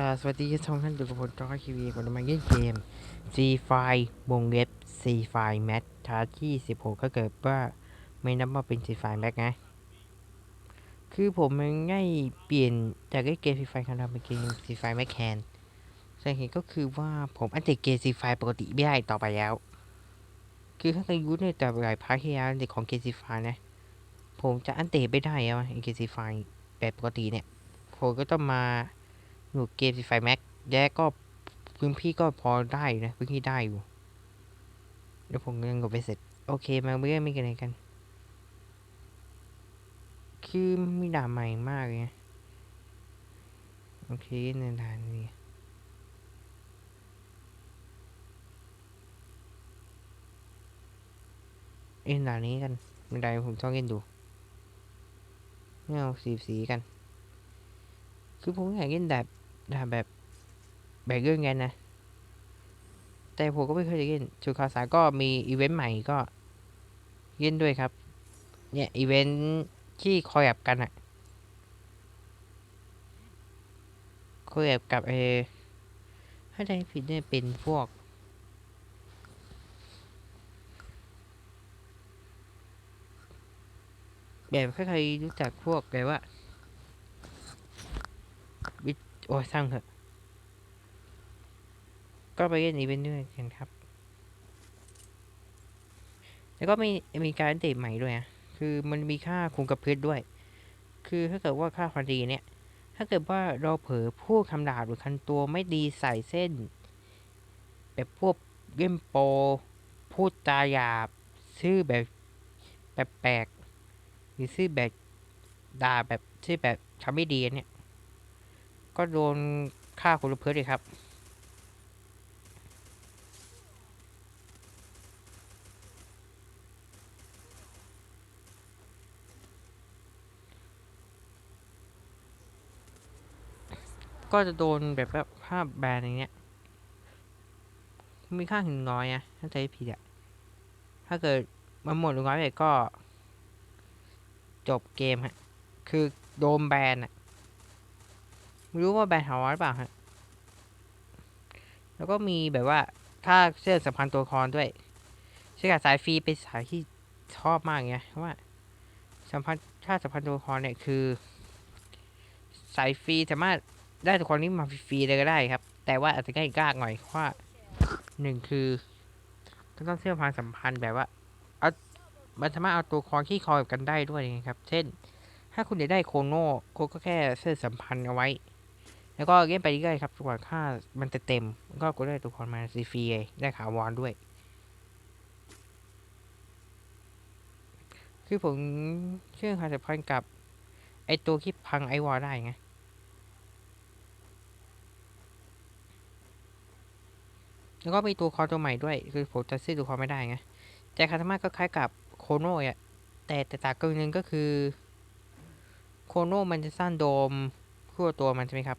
่าสวัสดีทุกท่านอยู่กับผมจอร์ทีวีก่อนจะมาเล่นเกม C ไฟวงเล็บ C ไฟแมทชาร์ที่16 ก็เกิดว่าไม่นับว่าเป็น C ไฟแม็กนะ คือผมมันง่ายเปลี่ยนจากเล่นเกม C ไฟคันทำเป็นเกม C ไฟแม็กแคนสาเหตุก็คือว่าผมอันเดตเกม C ไฟปกติไม่ได้ต่อไปแล้ว คือถ้าใครรู้ในแต่หลายพาร์ทที่แล้วในของเกม C ไฟนะ ผมจะอันเดตไม่ได้แล้วเกม C ไฟแบบปกติเนี่ย ผมก็ต้องมา หนูเกมไฟแม็กแยกก็พื้นที่ก็พอได้อยู่นะพื้นที่ได้อยู่เดี๋ยวผมยังกดไปเสร็จ โอเคมาเมื่อไม่กันไหนกัน คือมีด่าใหม่มากเลยนะโอเคในด่านนี้เอ็นด่านนี้กันไม่ได้ผมต้องเล่นดูไม่เอาสีสีกัน คือผมอยากเล่นแบบ แบบแบบแบบเรื่องไงนะ แต่ผมก็ไม่เคยจะเล่นสุขาสาก็มีอีเวนต์ใหม่ก็เล่นด้วยครับ เนี่ยอีเวนต์ที่คอยแอบกันอะคอยแอบกับเออถ้าใจผิดเนี่ยเป็นพวกแบบใครๆรู้จักพวกแบบว่า โอ้ยสร้างเถอะ ก็ไปเล่นอีเวนต์ด้วยกันครับ แล้วก็มีมีการอัปเดตใหม่ด้วยนะคือมันมีค่าคุมกับพื้นด้วย คือถ้าเกิดว่าค่าความดีเนี่ย ถ้าเกิดว่าเราเผลอพูดคำด่าหรือคันตัวไม่ดีใส่เส้น แบบพวกเล่มโป พูดตาหยาบชื่อแบบแปลกๆหรือชื่อแบบด่าแบบชื่อแบบทำไม่ดีเนี่ย ก็โดนฆ่าคนละเพิร์ดเลยครับ ก็จะโดนแบบว่าภาพแบนอย่างเงี้ย มีค่าถึงน้อยอะถ้าใจผิดอะถ้าเกิดมันหมดหรือน้อยไปก็ จบเกมฮะ คือโดนแบนอะ ไม่รู้ว่าแบรนด์หาวหรือเปล่าฮะ แล้วก็มีแบบว่าถ้าเชื่อสัมพันธ์ตัวละครด้วยเชื่อกับสายฟรีเป็นสายที่ชอบมากไงเพราะว่าสัมพันธ์ถ้าสัมพันธ์ตัวละครเนี่ยคือ สายฟรีสามารถได้ตัวละครนี้มาฟรีเลยก็ได้ครับ แต่ว่าอาจจะใกล้ยากหน่อยเพราะว่าหนึ่งคือก็ต้องเชื่อมความสัมพันธ์แบบว่าเอามันสามารถเอาตัวละครที่คอยกันได้ด้วยไงครับ เช่น ถ้าคุณจะได้โคโน่คุณก็แค่เชื่อสัมพันธ์เอาไว้ แล้วก็เล่นไปเรื่อยๆครับจนกว่าค่ามันจะเต็ม ก็กดได้ตัวละครมาซีฟีได้ขาวอนด้วย คือผมเชื่อความสัมพันธ์กับ ไอตัวที่พังไอวอลได้ไงแล้วก็มีตัวคอตัวใหม่ด้วย คือผมจะซื้อตัวคอไม่ได้ไงแต่คาตามาก็คล้ายกับโคโน่อะแต่แต่ต่างกันหนึ่งก็คือ โคโน่มันจะสร้างโดมทั่วตัวมันใช่ไหมครับ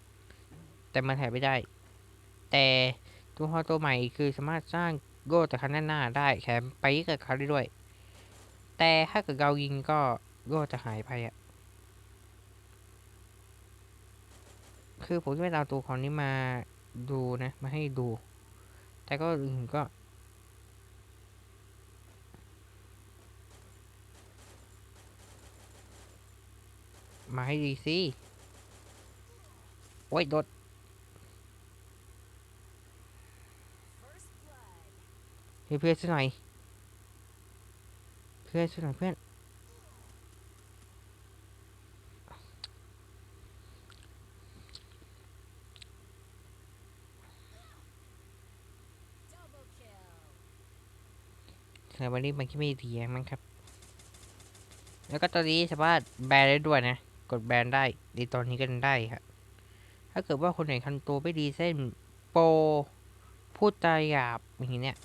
แต่มันแถบไม่ได้ แต่ตัวฮอตัวใหม่คือสามารถสร้างโล่จากคันด้านหน้าได้แถมไปกับเขาได้ด้วย แต่ถ้าเกิดเรายิงก็โล่จะหายไปอะคือผมจะไม่เอาตัวของนี้มาดูนะ มาให้ดู แต่ก็อื่นก็ มาให้ดีสิ โอ้ย โดด เฮ้ยเพื่อนช่วยหน่อย เพื่อนช่วยหน่อยเพื่อนแต่วันนี้มันแค่ไม่ดีมั้งครับ แล้วก็ตอนนี้สามารถแบนได้ด้วยนะ กดแบนได้ในตอนนี้กันได้ครับ ถ้าเกิดว่าคนไหนคันตัวไม่ดีเส้นโปพูดจาหยาบอย่างเนี้ย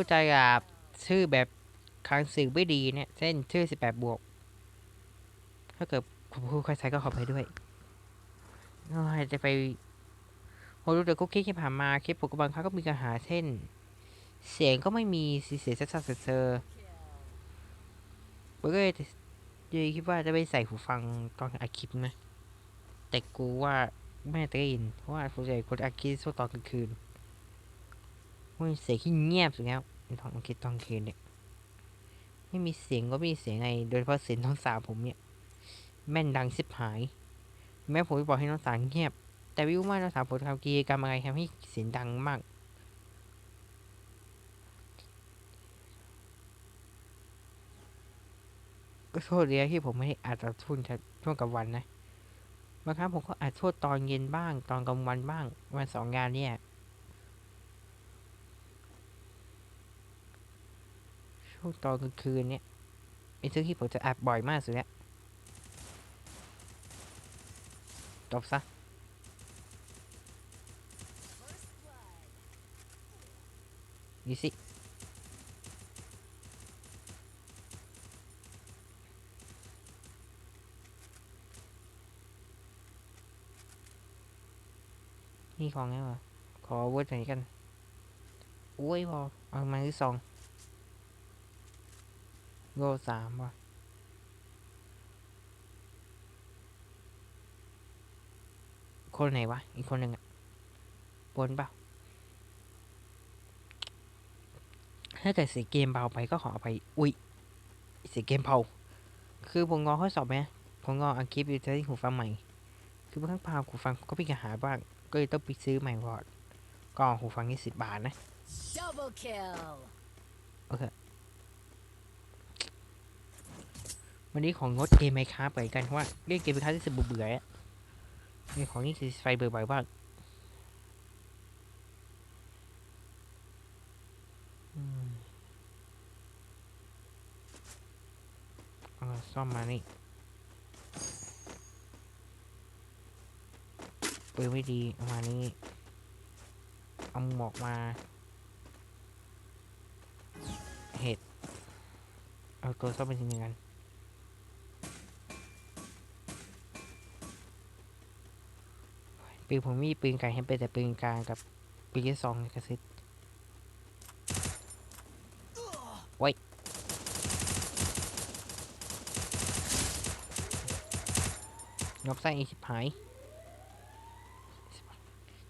พูดจาหยาบชื่อแบบคางสื่อไม่ดีเนี่ยเส้นชื่อสิบแปดบวก ถ้าเกิดผมพูดใครใส่ก็ขอไปด้วยจะไปผมดูแต่คุกกี้ที่ผ่านมาคลิปผมกับบางครั้งก็มีปัญหาเช่น เสียงก็ไม่มีเสียงซัดๆเซอร์ๆผมก็เลยคิดว่าจะไปใส่หูฟังตอนอัดคลิปไหมแต่กูว่าไม่ได้ยินเพราะว่าส่วนใหญ่คนอัดคลิปช่วงตอนกลางคืน มันเสียงที่เงียบสุดแล้วตอนอัดคลิปตอนคืนเนี่ยไม่มีเสียงก็ไม่มีเสียงไง โดยเฉพาะเสียงน้องสาวผมเนี่ย แม่นดังชิบหาย แม้ผมบอกให้น้องสาวเงียบ แต่วิวว่าน้องสาวผมทำกิจกรรมอะไรทำให้เสียงดังมากก็โทษเลยที่ผมไม่ได้อัดตอนช่วงช่วงกลางวันนะบางครั้งผมก็อัดโทษตอนเย็นบ้าง ตอนกลางวันบ้าง วันสองงานเนี่ย ช่วงตอนกลางคืนเนี่ยเป็นช่งที่ผมจะอัดบ่อยมากสุดแล้วจบซะดูสินี่ของไงวะขอเวิร์ดไหนกันโอ้ยพอเอามาที่สอง โลสามว่ะคนไหนวะ อีกคนหนึ่งอะบนเปล่า ถ้าเกิดเสียงเกมเบาไปก็ขออภัยอุ๊ยเสียงเกมเบา คือผมงอข้อสอบไหมผมงออังคลิปอยู่ที่หูฟังใหม่ คือบางครั้งพาหูฟังก็มีปัญหาบ้าง ก็เลยต้องไปซื้อใหม่ก่อนก็หูฟังนี่สิบบาทนะ Double kill. วันนี้ของงดเกมไมค้าไปกันเพราะว่าเล่นเกมไมค้าที่สุดเบื่อๆอะนี่ของนี่คือไฟเบื่อๆบ้าอืมเอาซ่อมมานี่ปืนไม่ดีเอามานี่เอาหมวกมา เห็ด เอาตัวซ่อมเป็นทีมงาน ปืนผมมีปืนไก่ให้เป็นแต่ปืนกลางกับปืนที่สองกระซิบโอ้ยงบไส้อีกชิบหาย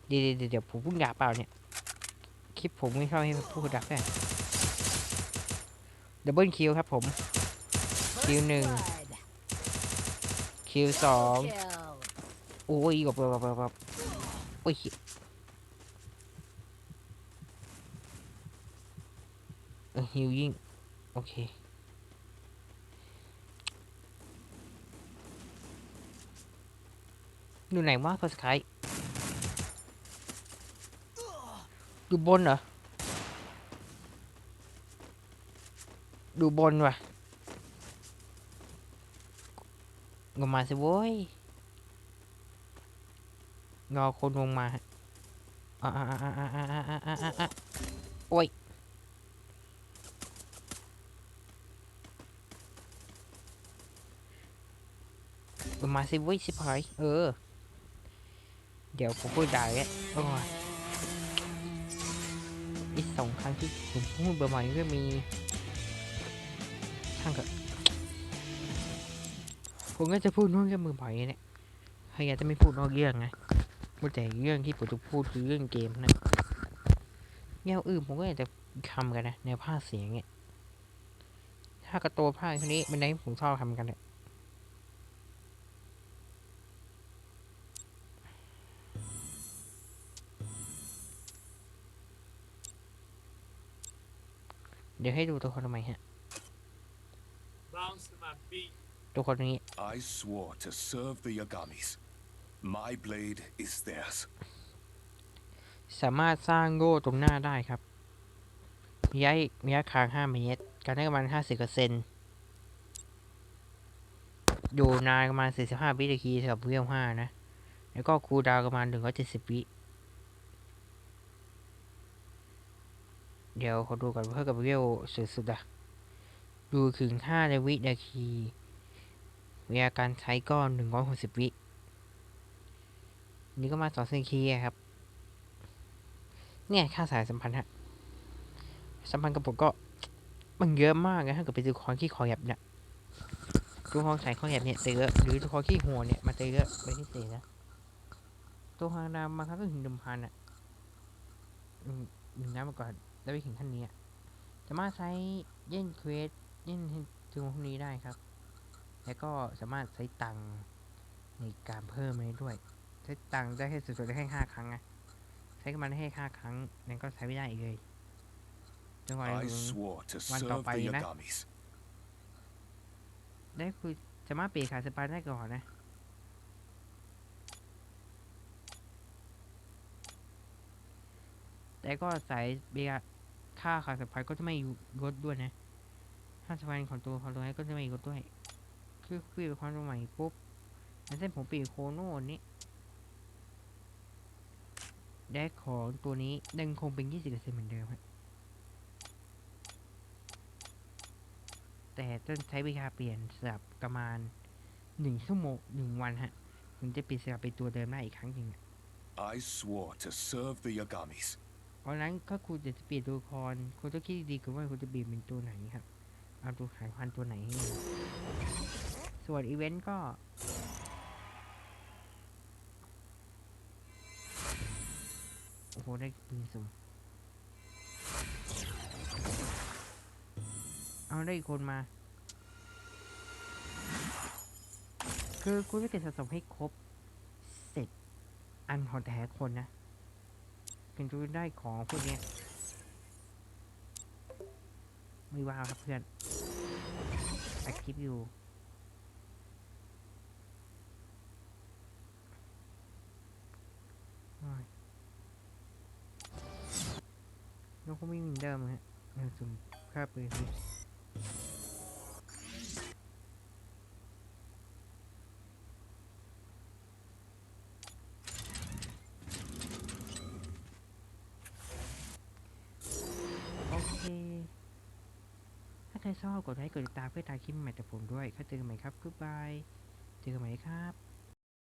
เดี๋ยวเดี๋ยวเดี๋ยวผมพูดด่าเปล่าเนี่ย คลิปผมไม่ชอบให้พูดดักแน่ดับเบิลคิวครับผม Kill First หนึ่ง คิวสอง โอ้ยกบกบกบกบ โอ้ยเออฮิวยิ่งโอเคอยู่ไหนวะพอสกายอยู่บนเหรอ ดูบนว่ะงมาสิโว้ย งอคนลงมาอ่าอ่าอ่าอ่าอ่าอ่าอ่าอ่าโอ้ยมาสิเว้ยสิพายเออ เดี๋ยวผมพูดได้แล้วโอ้ยอีกสองครั้งที่ผมพูดเบ่อยๆก็มีช่างเถอะผมก็จะพูดนู่นก็มือบ่อยเนี่ยใครอยากจะไม่พูดนอกเรื่องไง ว่าแต่เรื่องที่ผมจะพูดคือเรื่องเกมนะแนวอื่นผมก็อยากจะทำกันนะแนวภาคเสียงเนี่ยถ้ากระโตนภาคคนนี้เป็นไงผมชอบทำกันเนี่ยเดี๋ยวให้ดูตัวคนทำไมฮะ Bounce to my feet. ตัวคนนี้ I swore to serve the Yagamis. My blade is theirs. สามารถสร้างโล่ตรงหน้าได้ครับระยะระยะคาง5เมตร การได้ประมาณ50เปอร์เซ็นต์อยู่นานประมาณ 45 วินาทีสำหรับเวล5นะ แล้วก็คูดาวประมาณ 170 วิเดี๋ยวขอดูก่อนเพื่อกับเวลสุดๆอะดูถึง5ในวินาทีเวลาการใช้ก็ 160 วิ นี่ก็มา2เซนคีอะครับ เนี่ยค่าสายสัมพันธ์ฮะ สัมพันธ์กับผมก็มันเยอะมากนะถ้าเกิดไปดูคอนขี้คอแยบเนี่ยดูคอนสายคอแยบเนี่ยเตอะหรือดูคอนขี้หัวเนี่ยมันเตอะไปที่เตะนะ ตัวฮาดามาครับก็ถึงดิมพันอะหนึ่งน้ำมาก่อนแล้วไปถึงขั้นนี้อะสามารถใช้เล่นเควสเล่นถึงพวกนี้ได้ครับ แล้วก็สามารถใช้ตังในการเพิ่มได้ด้วย ช้ตังค์ได้แค่สุดๆได้แค่ห้าครั้งไงใช้กันมาได้แค่ห้าครั้งนั่นก็ใช้ไม่ได้อีกเลยจังหวะ I นี้ swore to One serve top the five, eh? Yagamis. ได้คือสามารถเปลี่ยนขาสปายได้ก่อนนะแต่ก็สายเบียร์ค่าขาสปายก็จะไม่ลดด้วยนะค่าสปายของตัวของตัวนี้ก็จะไม่ลดด้วย คือเปลี่ยนความตัวใหม่ปุ๊บอย่างเช่นผมเปลี่ยนโคโน่นี้ ได้ของตัวนี้ยังคงเป็น 20%เหมือนเดิมฮะแต่ต้องใช้เวลาเปลี่ยนสลับประมาณหนึ่งชั่วโมงหนึ่งวันฮะถึงจะเปลี่ยนสลับเป็นตัวเดิมได้อีกครั้งหนึ่งอะ I swore to serve the Yagamis. เพราะฉะนั้นถ้าคุณจะเปลี่ยนตัวละครคุณต้องคิดดีๆก่อนว่าคุณจะเปลี่ยนเป็นตัวไหนครับเอาตัวสายพันธุ์ตัวไหนให้ดีส่วนอีเวนต์ก็ โอ้โหได้ปืนสุ่มเอาได้อีกคนมา คือคุณไม่เกิดสะสมให้ครบเสร็จอันของแต่คนนะถึงจะได้ของพวกเนี้ยไม่ว้าวครับเพื่อนอัดคลิปอยู่โอ้ นกก็ไม่มีเหมือนเดิมฮะเออสุ่มค่าปืนโอเคถ้าใครชอบกดไลค์กดติดตามเพื่อตาคลิปใหม่จากผมด้วย ถ้าเจอกันใหม่ครับ goodbye เจอกันใหม่ครับ